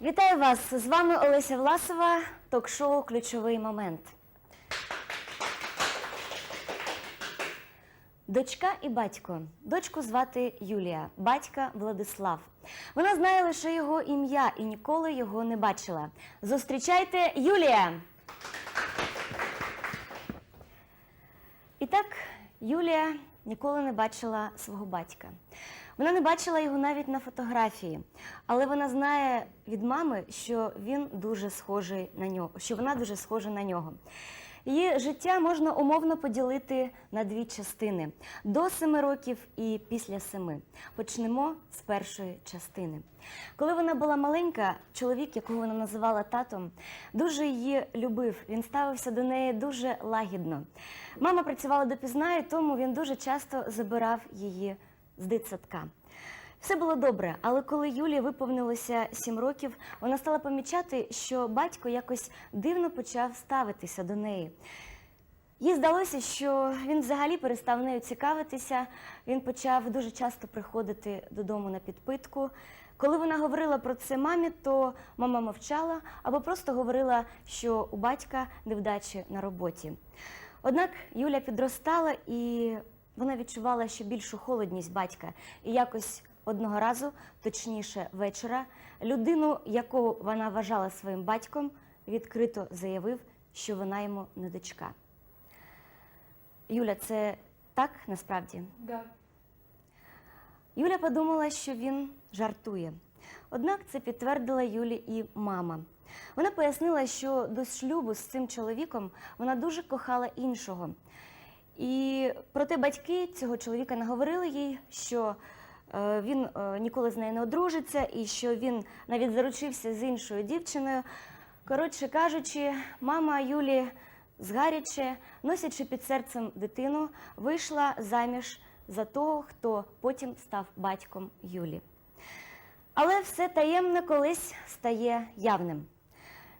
Вітаю вас! З вами Олеся Власова, ток-шоу Ключовий момент. Дочка і батько. Дочку звати Юлія, батька Владислав. Вона знає лише його ім'я і ніколи його не бачила. Зустрічайте Юлія! І так, Юлія ніколи не бачила свого батька. Вона не бачила його навіть на фотографії, але вона знає від мами, що він дуже схожий на нього, що вона дуже схожа на нього. Її життя можна умовно поділити на дві частини: до семи років і після семи. Почнемо з першої частини. Коли вона була маленька, чоловік, якого вона називала татом, дуже її любив. Він ставився до неї дуже лагідно. Мама працювала допізна, і тому він дуже часто забирав її з дитсадка. Все було добре, але коли Юлії виповнилося сім років, вона стала помічати, що батько якось дивно почав ставитися до неї. Їй здалося, що він взагалі перестав нею цікавитися. Він почав дуже часто приходити додому на підпитку. Коли вона говорила про це мамі, то мама мовчала або просто говорила, що у батька невдачі на роботі. Однак Юля підростала і вона відчувала ще більшу холодність батька. І якось одного разу, точніше вечора, людину, яку вона вважала своїм батьком, відкрито заявив, що вона йому не дочка. Юля, це так насправді? Да. Юля подумала, що він жартує. Однак це підтвердила Юлі і мама. Вона пояснила, що до шлюбу з цим чоловіком вона дуже кохала іншого. І проте батьки цього чоловіка наговорили їй, що е, він е, ніколи з нею не одружиться і що він навіть заручився з іншою дівчиною. Коротше кажучи, мама Юлі згаряче, носячи під серцем дитину, вийшла заміж за того, хто потім став батьком Юлі. Але все таємне колись стає явним.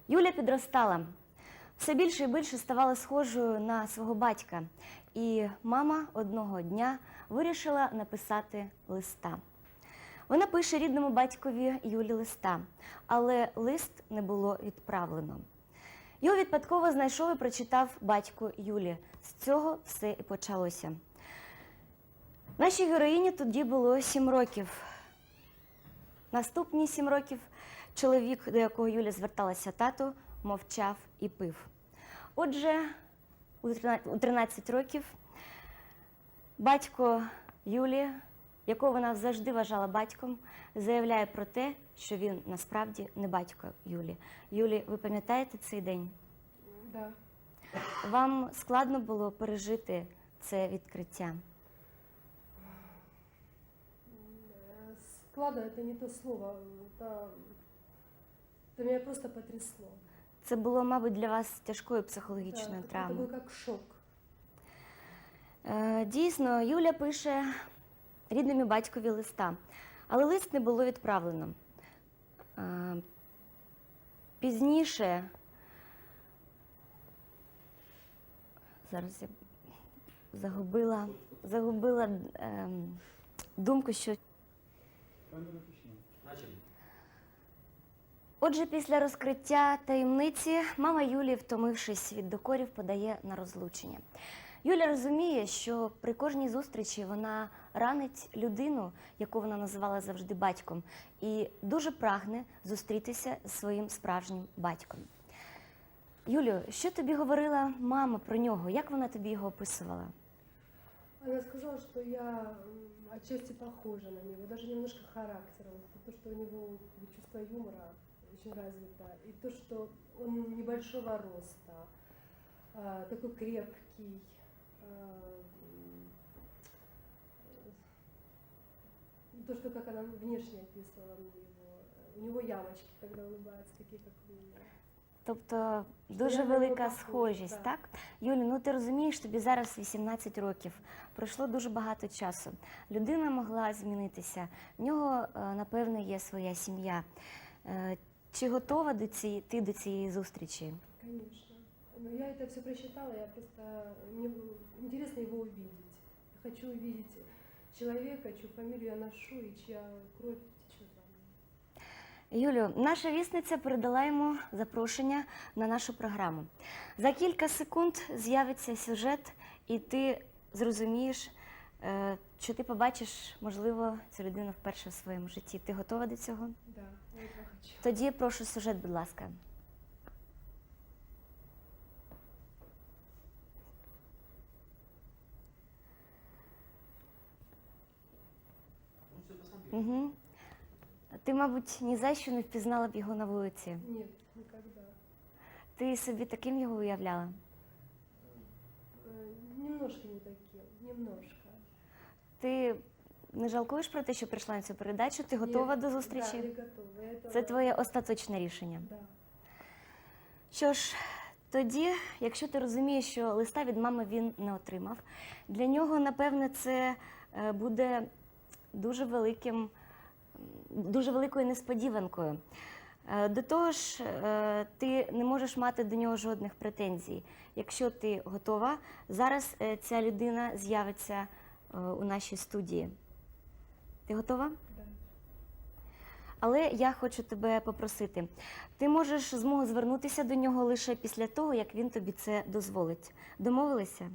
Юля підростала, все більше і більше ставала схожою на свого батька, і мама одного дня вирішила написати листа. Вона пише рідному батькові Юлі листа, але лист не було відправлено. Його випадково знайшов і прочитав батько Юлі. З цього все і почалося. Нашій героїні тоді було сім років. Наступні сім років чоловік, до якого Юля зверталася тато, мовчав і пив. Отже, у 13 у 13 років батько Юлі, якого вона завжди вважала батьком, заявляє про те, що він насправді не батько Юлі. Юлі, ви пам'ятаєте цей день? Да. Вам складно було пережити це відкриття? Э, Складно это не то слово. Это, это меня просто потрясло. Це було, мабуть, для вас тяжкою Да, психологічною это, это травмою. был как шок. Е, Дійсно, Юля пише рідному батькові листа, але лист не було відправлено. Е, Пізніше, зараз я загубила, загубила ем, думку, що Отже, після розкриття таємниці мама Юлі, втомившись від докорів, подає на розлучення. Юля розуміє, що при кожній зустрічі вона ранить людину, яку вона називала завжди батьком, і дуже прагне зустрітися з своїм справжнім батьком. Юлю, що тобі говорила мама про нього? Як вона тобі його описувала? Она сказала, что я отчасти похожа на него, даже немножко характером. То, что у него чувство юмора очень развито, и то, что он небольшого роста, а, такой крепкий. а, м, э, То, что как она внешне описывала мне его. У него ямочки, когда улыбается, такие, как у меня. Тобто Що дуже я на нього велика похожа, схожість, так. так? Юлі, ну ти розумієш, тобі зараз 18 років. Пройшло дуже багато часу. Людина могла змінитися. В нього, е, напевно, є своя сім'я. чи готова до цієї, ти до цієї зустрічі? Конечно. Но я это все просчитала, я просто... Мне интересно его увидеть. Я хочу увидеть человека, чью фамилию я ношу и чья кровь течет во мне. Юлю, наша вісниця передала йому запрошення на нашу програму. За кілька секунд з'явиться сюжет, і ти зрозумієш, що ти побачиш, можливо, цю людину вперше в своєму житті. Ти готова до цього? Да, я хочу. Тоді прошу сюжет, будь ласка. Угу. Ти, мабуть, ні за що не впізнала б його на вулиці. Нет, никогда. Ти собі таким його уявляла? Э, Немножко не таким, немножко. Ти не жалкуєш про те, що прийшла на цю передачу? Ти готова Нет, до зустрічі? Да, я готова. Я Це твоє остаточне рішення. Да. Що ж, тоді, якщо ти розумієш, що листа від мами він не отримав, для нього, напевне, це е, буде дуже великим, дуже великою несподіванкою. Е, До того ж, е, ти не можеш мати до нього жодних претензій. Якщо ти готова, зараз ця людина з'явиться у нашій студії. Ти готова? Да. Але я хочу тебе попросити. Ти можеш змогу звернутися до нього лише після того, як він тобі це дозволить. Домовилися?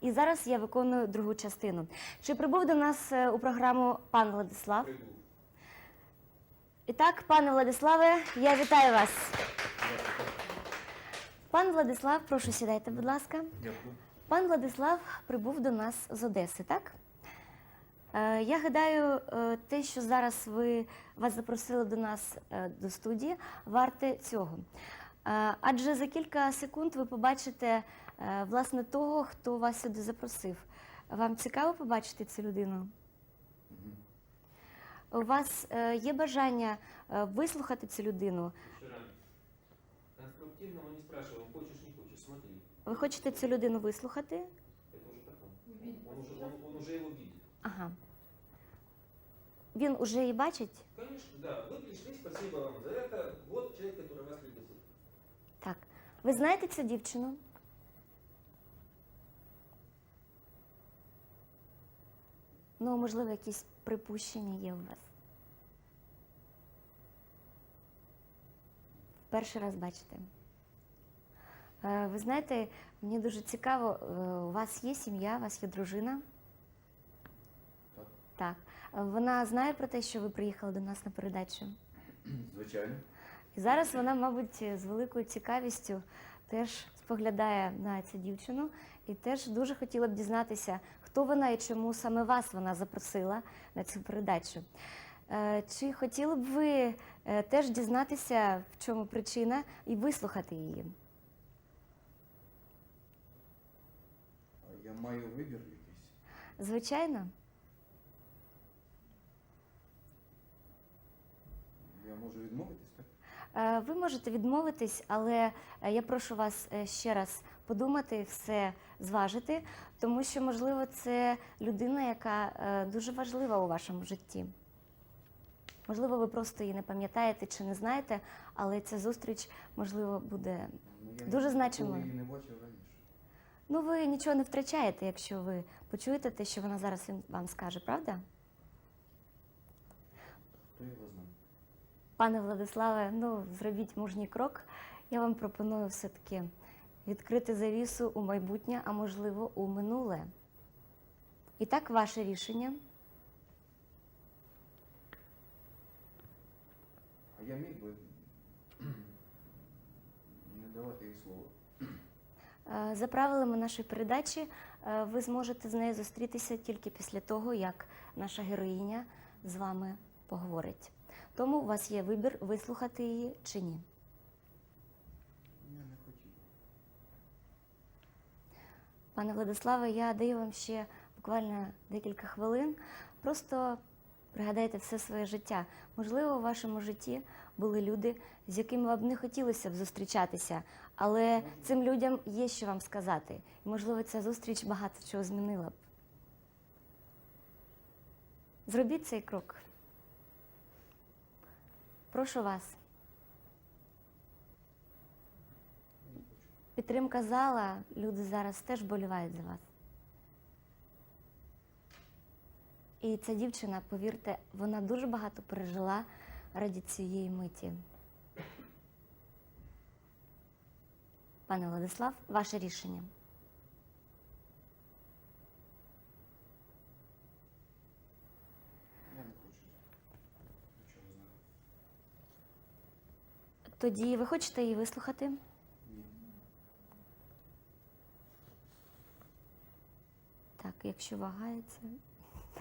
І зараз я виконую другу частину. Чи прибув до нас е, у програму пан Владислав? Прибыл. І так, пане Владиславе, я вітаю вас. Пан Владислав, прошу сідайте, будь ласка. Дякую. Пан Владислав прибув до нас з Одеси, так? Е, Я гадаю, е, те, що зараз ви вас запросили до нас е, до студії, варте цього. Адже за кілька секунд ви побачите власне того, хто вас сюди запросив. Вам цікаво побачити цю людину? У вас є бажання вислухати цю людину? Конструктивно не спрашиваем, Ви хочете цю людину вислухати? Это уже потом. Увидеть. Он уже, он, он уже его видит. Ага. Він уже її бачить? Конечно, да. Вы пришли, спасибо вам за это. Вот человек, который вас пригласил. Так. Ви знаєте цю дівчину? Ну, можливо, якісь припущення є у вас. Перший раз бачите. Е, Ви знаєте, мені дуже цікаво, е, у вас є сім'я, у вас є дружина? Так. Так. Вона знає про те, що ви приїхали до нас на передачу? Звичайно. І зараз вона, мабуть, з великою цікавістю теж споглядає на цю дівчину і теж дуже хотіла б дізнатися, хто вона і чому саме вас вона запросила на цю передачу. Е, Чи хотіли б ви е, теж дізнатися, в чому причина, і вислухати її? А Я маю вибір якийсь. Звичайно, Я можу відмовитись, так? Е, ви можете відмовитись, але е, я прошу вас е, ще раз подумати, все зважити, тому що, можливо, це людина, яка е, дуже важлива у вашому житті. Можливо, ви просто її не пам'ятаєте чи не знаєте, але ця зустріч, можливо, буде. Ну, я Дуже ніколи значимо. її не. Ну, ви нічого не втрачаєте, якщо ви почуєте те, що вона зараз вам скаже, правда? Хто його знає? Пане Владиславе, ну зробіть мужній крок. Я вам пропоную все-таки відкрити завісу у майбутнє, а можливо, у минуле. І так, ваше рішення. А я міг би не давати їй слово. Е, За правилами нашої передачі, е, ви зможете з нею зустрітися тільки після того, як наша героїня з вами поговорить. Тому у вас є вибір вислухати її чи ні. Пане Владиславе, я даю вам ще буквально декілька хвилин. Просто пригадайте все своє життя. Можливо, у вашому житті були люди, з якими вам не хотілося б зустрічатися, але цим людям є що вам сказати. І, можливо, ця зустріч багато чого змінила б. Зробіть цей крок. Прошу вас. Підтримка зала, люди зараз теж болівають за вас. І ця дівчина, повірте, вона дуже багато пережила раді цієї миті. Пане Владислав, ваше рішення. Тоді ви хочете її вислухати? Ні. Так, якщо вагається,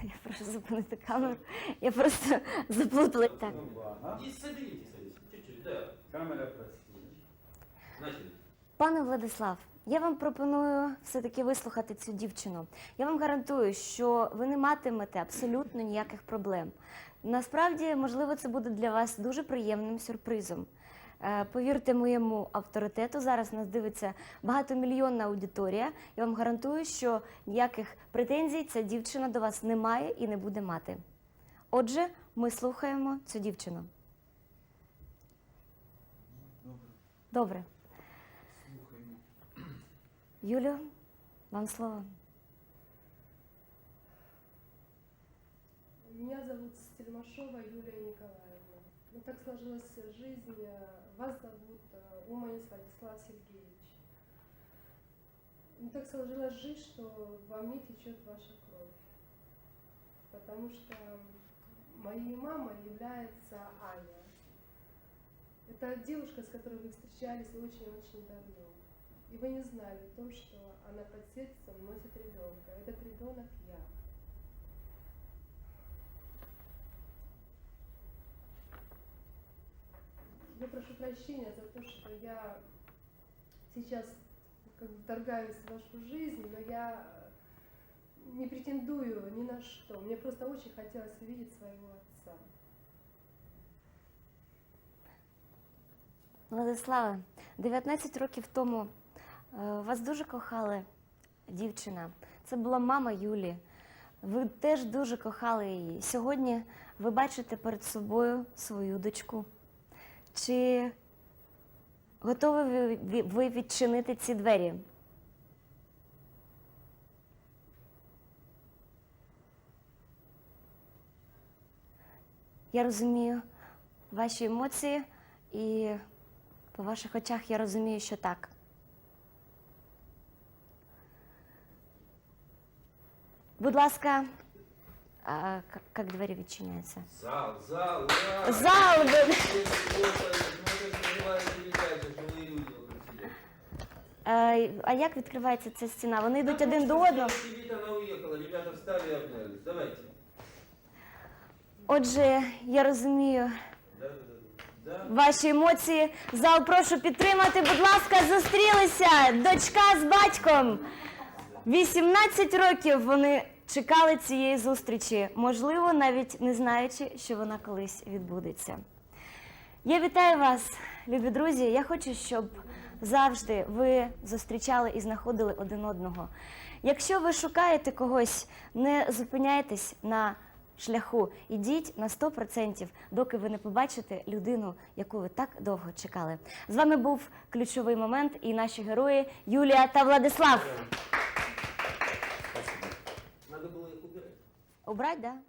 я прошу зупинити камеру. Я просто заплутала. Так. Увага. И соберитесь, соберитесь. Чуть-чуть, да. Камера працює. Начали. Пане Владислав, я вам пропоную все-таки вислухати цю дівчину. Я вам гарантую, що ви не матимете абсолютно ніяких проблем. Насправді, можливо, це буде для вас дуже приємним сюрпризом. Е, Повірте моєму авторитету, зараз нас дивиться багатомільйонна аудиторія. Я вам гарантую, що ніяких претензій ця дівчина до вас не має і не буде мати. Отже, ми слухаємо цю дівчину. Добре, слухаємо. Юлю, вам слово. Меня зовут Стельмашова Юлия Николаевна. Ну, так сложилась жизнь. Вас зовут э, Уманец Владислав Сергеевич. Ну, так сложилась жизнь, что во мне течет ваша кровь. Потому что моей мамой является Аня. Это девушка, с которой вы встречались очень-очень давно. И вы не знали о том, что она под сердцем носит ребенка. Этот ребенок я. Прощения за то, что я сейчас как бы вторгаюсь в вашу жизнь, но я не претендую ни на что. Мне просто очень хотелось увидеть своего отца. Владиславе, 19 років тому е, вас дуже кохала дівчина. Це була мама Юлі. Ви теж дуже кохали її. Сьогодні ви бачите перед собою свою дочку. Чи готові ви- відчинити ці двері? Я розумію ваші емоції, і по ваших очах я розумію, що так. Будь ласка, а, к- як двері відчиняються? Зал, зал, ура! Зал! ви- Вот, ну, это называется передача, живые люди вокруг тебя. Е, А як відкривається ця стіна? Вони йдуть один до одного. Сидит, она уехала, ребята встали и обнялись. Давайте. Отже, я розумію Да, да, да. Да. ваші емоції. Зал, прошу підтримати. Будь ласка, зустрілися. Дочка з батьком. 18 років вони чекали цієї зустрічі, можливо, навіть не знаючи, що вона колись відбудеться. Я вітаю вас, любі друзі. Я хочу, щоб завжди ви зустрічали і знаходили один одного. Якщо ви шукаєте когось, не зупиняйтесь на шляху, ідіть на 100%, доки ви не побачите людину, яку ви так довго чекали. З вами був ключовий момент і наші герої Юлія та Владислав. obrada.